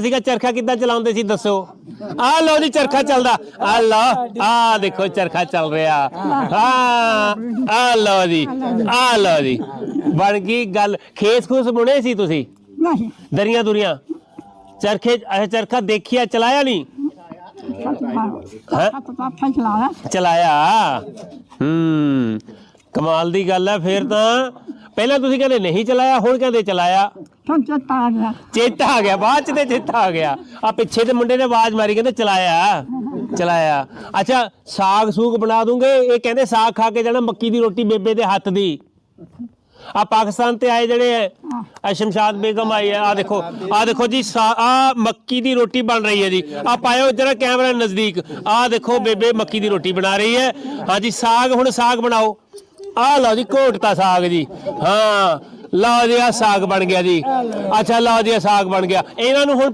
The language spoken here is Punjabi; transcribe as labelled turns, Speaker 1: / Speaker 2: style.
Speaker 1: ਸੀਗਾ ਚਰਖਾ ਕਿੱਦਾਂ ਚਲਾਉਂਦੇ ਸੀ ਦੱਸੋ? ਆ ਲਓ ਜੀ ਚਰਖਾ ਚੱਲਦਾ। ਆ ਲਓ ਆ ਦੇਖੋ ਚਰਖਾ ਚੱਲ ਰਿਹਾ। ਹਾਂ ਆ ਲਓ ਜੀ ਆ ਲਓ ਜੀ। ਬਣ ਗਈ ਗੱਲ। ਖੇਸ ਖੂਸ ਬੁਣੇ ਸੀ ਤੁਸੀਂ?
Speaker 2: ਨਹੀਂ।
Speaker 1: ਦਰੀਆਂ ਦੁਰੀਆਂ? ਚਰਖੇ ਅੱਛਾ ਚਰਖਾ ਦੇਖਿਆ ਚਲਾਇਆ ਨਹੀਂ? ਹੈਂ?
Speaker 2: ਪਾਪਾ ਚਲਾਇਆ।
Speaker 1: ਚਲਾਇਆ। ਹੂੰ। ਕਮਾਲ ਦੀ ਗੱਲ ਹੈ ਫਿਰ ਤਾਂ ਪਹਿਲਾਂ ਤੁਸੀਂ ਕਹਿੰਦੇ ਨਹੀਂ ਚਲਾਇਆ ਹੁਣ ਕਹਿੰਦੇ ਚਲਾਇਆ।
Speaker 2: ਫਿਰ ਚੇਤਾ ਆ ਗਿਆ।
Speaker 1: ਚੇਤਾ ਆ ਗਿਆ ਬਾਅਦ ਚ ਤੇ ਚੇਤਾ ਆ ਗਿਆ। ਆ ਪਿੱਛੇ ਦੇ ਮੁੰਡੇ ਨੇ ਆਵਾਜ਼ ਮਾਰੀ ਕਹਿੰਦੇ ਚਲਾਇਆ ਚਲਾਇਆ। ਅੱਛਾ ਸਾਗ ਸੂਗ ਬਣਾ ਦੂੰਗੇ ਇਹ ਕਹਿੰਦੇ ਸਾਗ ਖਾ ਕੇ ਜਾਣਾ ਮੱਕੀ ਦੀ ਰੋਟੀ ਬੇਬੇ ਦੇ ਹੱਥ ਦੀ। ਆ ਪਾਕਿਸਤਾਨ ਤੇ ਆਏ ਜਿਹੜੇ ਆ ਸ਼ਮਸ਼ਾਦ ਬੇਗਮ ਆਈ ਹੈ ਆ ਦੇਖੋ ਆ ਦੇਖੋ ਜੀ ਆ ਮੱਕੀ ਦੀ ਰੋਟੀ ਬਣ ਰਹੀ ਹੈ ਜੀ। ਆ ਪਾਇਓ ਜਰਾ ਕੈਮਰਾ ਨਜ਼ਦੀਕ। ਆ ਦੇਖੋ ਬੇਬੇ ਮੱਕੀ ਦੀ ਰੋਟੀ ਬਣਾ ਰਹੀ ਹੈ। ਹਾਂਜੀ ਸਾਗ ਹੁਣ ਸਾਗ ਬਣਾਓ। ਆਹ ਲਓ ਜੀ, ਘੋਟਤਾ ਸਾਗ ਜੀ। ਹਾਂ ਲਓ ਜੀ ਆ ਸਾਗ ਬਣ ਗਿਆ ਜੀ। ਅੱਛਾ ਲਓ ਜੀ ਆ ਸਾਗ ਬਣ ਗਿਆ। ਇਹਨਾਂ ਨੂੰ ਹੁਣ